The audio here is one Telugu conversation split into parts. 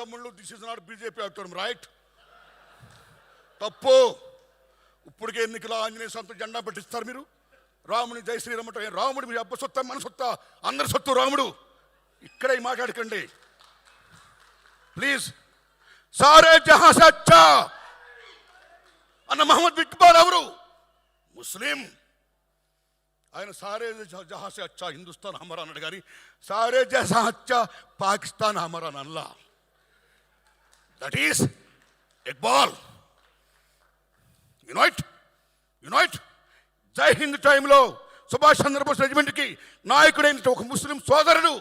తమ్ముళ్ళు దిస్ ఇస్ నాట్ బీజేపీ అవుతాడు రైట్ తప్పు. ఇప్పటికే ఎన్నికల ఆంజనేయ సొంత జెండా పెట్టిస్తారు మీరు. రాముని జై శ్రీరామ్ అంటే రాముడు మీ అబ్బ సొత్త మన సొత్త అందరి సొత్తు రాముడు. ఇక్కడే మాట్లాడకండి. ప్లీజ్. సారే జహా సచ్చా. అన్న మహమ్మద్ ఇక్బాల్ ఎవరు? ముస్లిం. ఆయన సారే జహాసే అచ్చా హిందుస్థాన్ హమరా అన్నాడు కానీ సారే జహా అచ్చా Pakistan హమరా Allah that is Iqbal unite unite జై హింద్ టైంలో సుభాష్ చంద్రబోస్ రెజిమెంట్కి నాయకుడైన ఒక ముస్లిం సోదరుడు.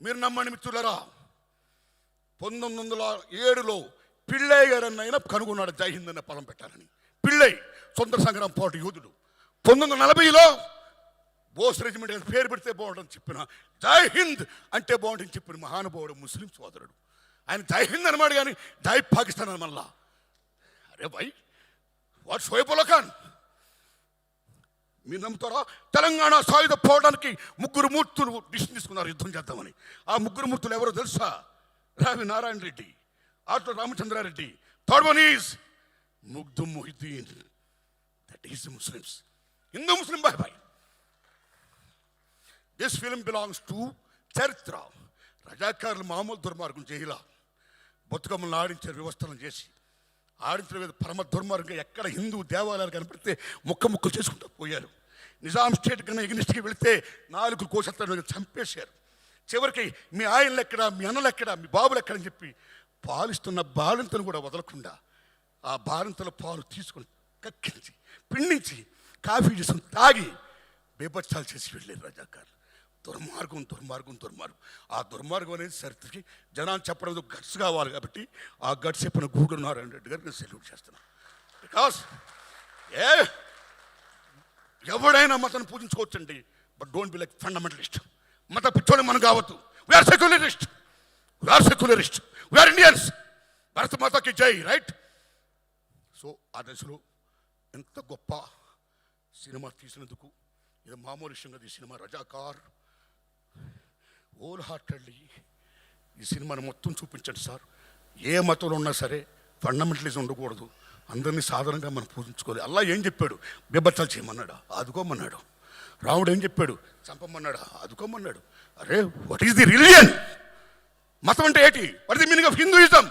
మీరు నమ్మని మిత్రులరా పంతొమ్మిది వందల ఏడులో పిళ్ళై గారన్న ఆయన కనుగొన్నాడు జై హింద్ అనే పదం పెట్టాలని. పిళ్ళై స్వంత సంగ్రామ పోటీ యోధుడు. పంతొమ్మిది వందల నలభైలో బోస్ రెజిమెంట్ పేరు పెడితే బాగుంటుందని చెప్పిన జై హింద్ అంటే బాగుంటుంది చెప్పిన మహానుభావుడు ముస్లిం సోదరుడు. ఆయన జై హింద్ అనమాట కానీ జై పాకిస్తాన్ అని మళ్ళా. అరే భయ్ వాట్ షోయబుల్ ఖాన్ మీరు నమ్ముతారా? తెలంగాణ సాయుధ పోవడానికి ముగ్గురు మూర్తులు డిసిషన్ తీసుకున్నారు యుద్ధం చేద్దామని. ఆ ముగ్గురు మూర్తులు ఎవరో తెలుసా? Ravi Narayana Reddy auto Ramachandra Reddy third one is Makhdoom Mohiuddin. That is Muslims Hindu Muslim bye బాయ్ దిస్ ఫిలిం బిలాంగ్స్ టు చరిత్ర రజాకారులు మామూలు దుర్మార్గం చేయాల బతుకమ్మలను ఆడించారు వ్యవస్థలను చేసి ఆడించిన మీద పరమ దుర్మార్గంగా ఎక్కడ హిందూ దేవాలయాలు కనపడితే ముక్క ముక్కలు చేసుకుంటూ పోయారు. నిజాం స్టేట్ కన్నా ఎగ్నిస్ట్కి వెళితే నాలుగు కోసత్తాను చంపేశారు. చివరికి మీ ఆయనలు ఎక్కడ మీ అన్నలు ఎక్కడ మీ బాబులు ఎక్కడ అని చెప్పి పాలిస్తున్న బాలింతను కూడా వదలకుండా ఆ బాలింతల పాలు తీసుకొని కక్కించి పిండించి కాఫీ చేసుకుని తాగి బేపచ్చాలు చేసి వెళ్ళారు రజాకారులు. దుర్మార్గం దుర్మార్గం దుర్మార్గం. ఆ దుర్మార్గం అనేది చరిత్రకి జనాన్ని చెప్పడం గట్స్ కావాలి కాబట్టి ఆ గట్స్ చెప్పిన గూడు నారాయణ రెడ్డి గారికి నేను సెల్యూట్ చేస్తున్నాను బికాస్ ఏ ఎవడైనా మతాన్ని పూజించుకోవచ్చండి but don't be like fundamentalist మత పిచ్చోని మనం కావద్దు. We are secularist we are secularist we are Indians భారత మాతకి జై రైట్ సో ఆ దశలో ఎంత గొప్ప సినిమా తీసినందుకు ఇది మామూలు విషయంగా ఈ సినిమా రజాకార్. ఓల్ హార్టెడ్లీ ఈ సినిమాని మొత్తం చూపించండి సార్. ఏ మతంలో ఉన్నా సరే ఫండమెంటలిజం ఉండకూడదు. అందరినీ సాధారణంగా మనం పూజించుకోవాలి. అల్లా ఏం చెప్పాడు? బిబ్బత్తాలు చేయమన్నాడు? ఆదుకోమన్నాడు. రాముడు ఏం చెప్పాడు? చంపమన్నాడు? ఆదుకోమన్నాడు. అరే వాట్ ఈస్ ది రిలియన్ మతం అంటే ఏంటి? What the meaning of Hinduism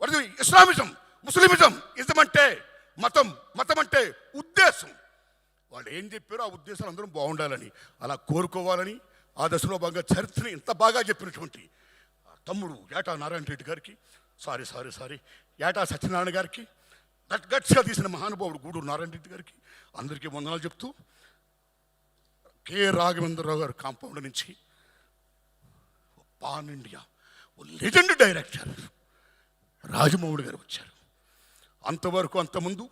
what the Islamism Muslimism ism అంటే మతం. మతం అంటే ఉద్దేశం. వాళ్ళు ఏం చెప్పారో ఆ ఉద్దేశాలు అందరం బాగుండాలని అలా కోరుకోవాలని ఆ దశలో భాగంగా చరిత్రని ఇంత బాగా చెప్పినటువంటి తమ్ముడు ఏటా నారాయణ రెడ్డి గారికి సారీ సారీ సారీ ఏటా సత్యనారాయణ గారికి గట్ గట్స్గా తీసిన మహానుభావుడు గూడూరు నారాయణ రెడ్డి గారికి అందరికీ వందనాలు చెప్తూ కె. రాఘవేంద్రరావు గారు కాంపౌండ్ నుంచి పాన్ ఇండియా ఓ లెజెండ్ డైరెక్టర్ రాజమౌళి గారు వచ్చారు. అంతవరకు అంతముందు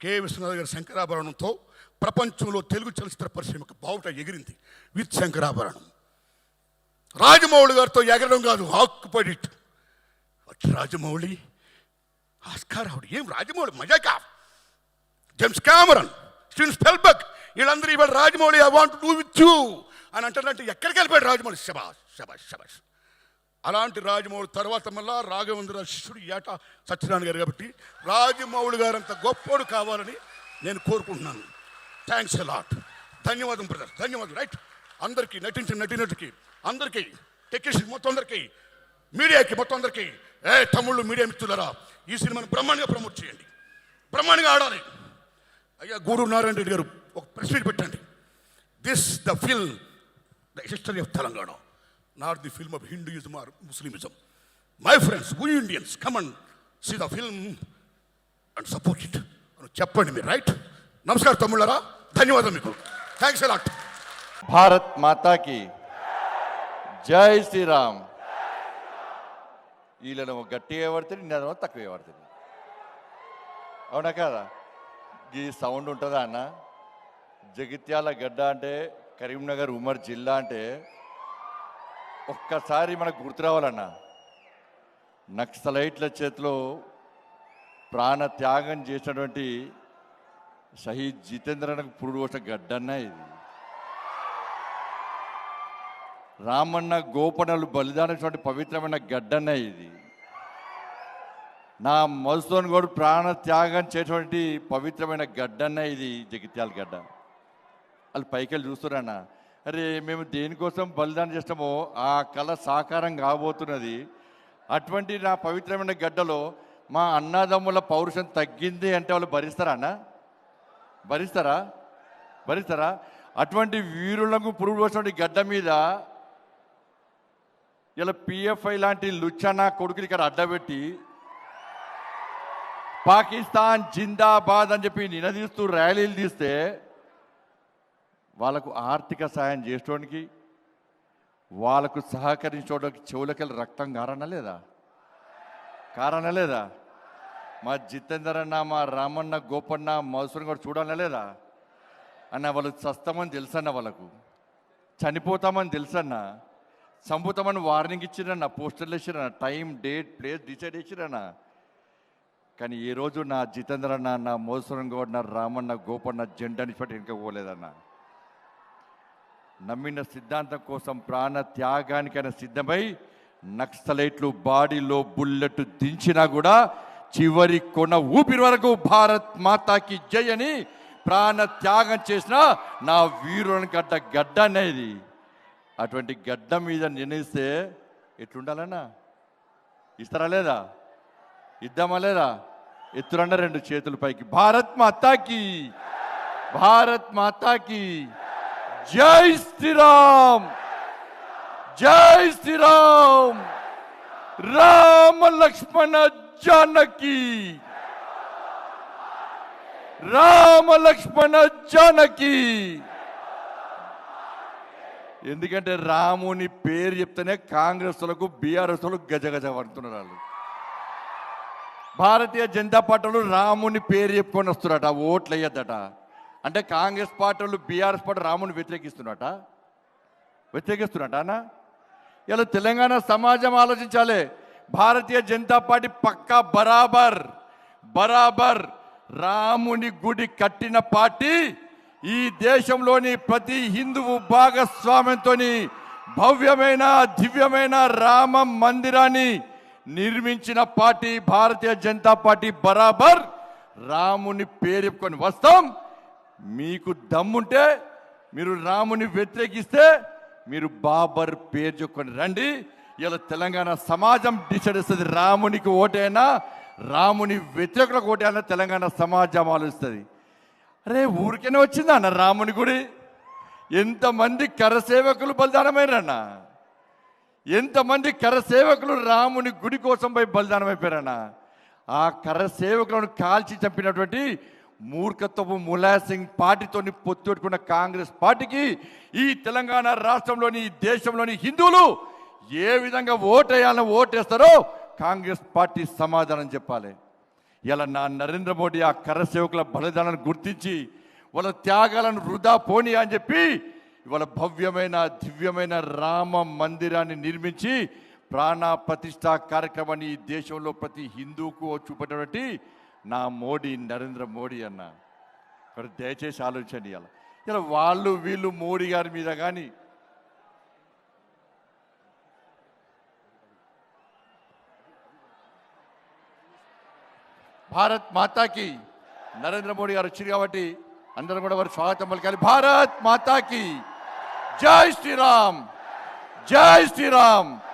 కె. విశ్వనాథ్ గారి శంకరాభరణంతో ప్రపంచంలో తెలుగు చలచిత్ర పరిశ్రమకు బావుట ఎగిరింది. విత్ శంకరాభరణం. రాజమౌళి గారితో ఎగరడం కాదు ఆక్యుపైడ్ ఇట్ రాజమౌళి ఆస్కార్ ఆవిడ. ఏం రాజమౌళి? మజాకా? జేమ్స్ కామరన్ స్టీన్ స్పెల్బర్గ్ వీళ్ళందరూ ఇవాళ Rajamouli I want do with you అని అంటారంటే ఎక్కడికి వెళ్ళిపోయాడు రాజమౌళి? శబాష్ శబాష్ శబాష్ అలాంటి రాజమౌళి తర్వాత మళ్ళా రాఘవేంద్ర శిష్యుడు ఏట సత్యనారాయణ గారు కాబట్టి రాజమౌళి గారు అంత గొప్పోడు కావాలని నేను కోరుకుంటున్నాను. థ్యాంక్స్ లాట్ ధన్యవాదం బ్రదర్ ధన్యవాదం. రైట్ అందరికీ నటించిన నటినటికి అందరికీ టెక్నీషియన్ మొత్తం అందరికీ మీడియాకి మొత్తం అందరికీ ఏ తమ్ముళ్ళు మీడియా మిత్రులరా ఈ సినిమాని బ్రహ్మాండంగా ప్రమోట్ చేయండి. బ్రహ్మాండంగా ఆడాలి. అయ్యా గూడు నారాయణ రెడ్డి గారు ఒక ప్రెస్ మీట్ పెట్టండి. This the fill the history of Telangana not the film of Hinduism or Muslimism. My friends we Indians come on see the film and support it అని చెప్పండి మీరు రైట్ నమస్కారం తమ్ముళ్ళరా ధన్యవాదాలు మీకు. థ్యాంక్స్ అలాట్ భారత్ మాతాకి జై శ్రీరామ్. వీళ్ళను గట్టిగా పడుతుంది నేనేమో తక్కువ పడుతుంది అవునా కదా? ఈ సౌండ్ ఉంటుందా అన్న? జగిత్యాల గడ్డ అంటే కరీంనగర్ ఉమర్ జిల్లా అంటే ఒక్కసారి మనకు గుర్తు రావాలన్న. నక్సలైట్ల చేతిలో ప్రాణ త్యాగం చేసినటువంటి షహీద్ జితేంద్రనకు పురుడు వచ్చిన గడ్డన్న ఇది. రామన్న గోపనలు బలిదానటువంటి పవిత్రమైన గడ్డన్న ఇది. నా మధుసూన్ కూడా ప్రాణ త్యాగం చేసినటువంటి పవిత్రమైన గడ్డన్న ఇది జగిత్యాల గడ్డ. వాళ్ళు పైకి వెళ్ళి చూస్తున్నారన్న అరే మేము దేనికోసం బలిదానం చేస్తామో ఆ కళ సాకారం కాబోతున్నది. అటువంటి నా పవిత్రమైన గడ్డలో మా అన్నదమ్ముల పౌరుషం తగ్గింది అంటే వాళ్ళు భరిస్తారా అన్న? భరిస్తారా? భరిస్తారా? అటువంటి వీరులకు పురుగు వచ్చినటువంటి గడ్డ మీద ఇలా పిఎఫ్ఐ లాంటి లుచ్చనా కొడుకులు ఇక్కడ అడ్డబెట్టి పాకిస్తాన్ జిందాబాద్ అని చెప్పి నినదీస్తూ ర్యాలీలు తీస్తే వాళ్ళకు ఆర్థిక సహాయం చేసుకోవడానికి వాళ్ళకు సహకరించడానికి చెవులకెళ్ళి రక్తం కారణ లేదా? కారణ లేదా? మా జితేందర్ అన్న మా రామన్న గోపన్న మధుసూన్ కూడా చూడాలని లేదా? అన్న వాళ్ళు చస్తామని తెలుసన్న వాళ్ళకు. చనిపోతామని తెలుసన్న. చంపుతామని వార్నింగ్ ఇచ్చిరన్న పోస్టర్లు వేసిరన్న టైం డేట్ ప్లేస్ డిసైడ్ చేసిరన్న. కానీ ఈరోజు రోజు నా జితేంద్ర అన్న నా మోసరం గౌడ్ నా రామన్న గోపన్న జెండాని నిష్పట్టి ఇంకా పోలేదన్నా. నమ్మిన సిద్ధాంతం కోసం ప్రాణ త్యాగానికైనా సిద్ధమై నక్సలైట్లు బాడీలో బుల్లెట్ దించినా కూడా చివరి కొన ఊపిరి వరకు భారత్ మాతాకి జై అని ప్రాణ త్యాగం చేసిన నా వీరుని గడ్డ గడ్డ అనేది. అటువంటి గడ్డ మీద నిర్ణయిస్తే ఎట్లుండాలన్నా? ఇస్తారా లేదా? ఇద్దామా లేదా? ఎత్తురన్న రెండు చేతుల పైకి. భారత్ మాతాకి! భారత్ మాతాకి! జై శ్రీరామ్! జై శ్రీరామ్! రామ లక్ష్మణ జానకి! రామ లక్ష్మణ జానకి! ఎందుకంటే రాముని పేరు చెప్తేనే కాంగ్రెస్ వాళ్ళకు బీఆర్ఎస్ గజగజ పడుతున్నారు వాళ్ళు. భారతీయ జనతా పార్టీలు రాముని పేరు చెప్పుకొని వస్తున్నారట ఓట్లు వేయద్దట అంటే కాంగ్రెస్ పార్టీలు బీఆర్ఎస్ పార్టీ రాముని వ్యతిరేకిస్తున్నట. వ్యతిరేకిస్తున్నట అన్న? ఇలా తెలంగాణ సమాజం ఆలోచించాలి. భారతీయ జనతా పార్టీ పక్కా బరాబర్ బరాబర్ రాముని గుడి కట్టిన పార్టీ ఈ దేశంలోని ప్రతి హిందువు భాగస్వామ్యంతో భవ్యమైన దివ్యమైన రామ మందిరాన్ని నిర్మించిన పార్టీ భారతీయ జనతా పార్టీ బరాబర్ రాముని పేరుకొని వస్తాం. మీకు దమ్ముంటే మీరు రాముని వ్యతిరేకిస్తే మీరు బాబర్ పేరు చెప్పుకొని రండి. ఇలా తెలంగాణ సమాజం డిసైడ్ ఇస్తుంది రామునికి ఓటైనా రాముని వ్యతిరేకులకు ఓటైనా తెలంగాణ సమాజం ఆలోచిస్తుంది. అరే ఊరికేనే వచ్చిందా అన్న రాముని గుడి? ఎంతమంది కరసేవకులు బలిదానమైరన్న ఎంతమంది కరసేవకులు రాముని గుడి కోసం పోయి బలిదానమైపోయారన్న? ఆ కరసేవకులను కాల్చి చంపినటువంటి మూర్ఖత్వపు ములాయం సింగ్ పార్టీతోని పొత్తు కాంగ్రెస్ పార్టీకి ఈ తెలంగాణ రాష్ట్రంలోని ఈ దేశంలోని హిందువులు ఏ విధంగా ఓటేయాలని ఓటేస్తారో కాంగ్రెస్ పార్టీ సమాధానం చెప్పాలి. ఇలా నా నరేంద్ర మోడీ ఆ కరసేవకుల బలిదానాన్ని గుర్తించి వాళ్ళ త్యాగాలను వృధా పోని అని చెప్పి ఇవాళ భవ్యమైన దివ్యమైన రామ మందిరాన్ని నిర్మించి ప్రాణ ప్రతిష్ట కార్యక్రమాన్ని ఈ దేశంలో ప్రతి హిందూకు చూపెట్టినటువంటి నా మోడీ నరేంద్ర మోడీ అన్న. మరి దయచేసి ఆలోచండి ఇలా. ఇలా వాళ్ళు వీళ్ళు మోడీ గారి మీద కానీ భారత్ మాతాకి నరేంద్ర మోడీ గారు వచ్చారు కాబట్టి అందరం కూడా వారు స్వాగతం పలికాలి. భారత్ మాతాకి జై శ్రీరామ్ జై శ్రీరామ్.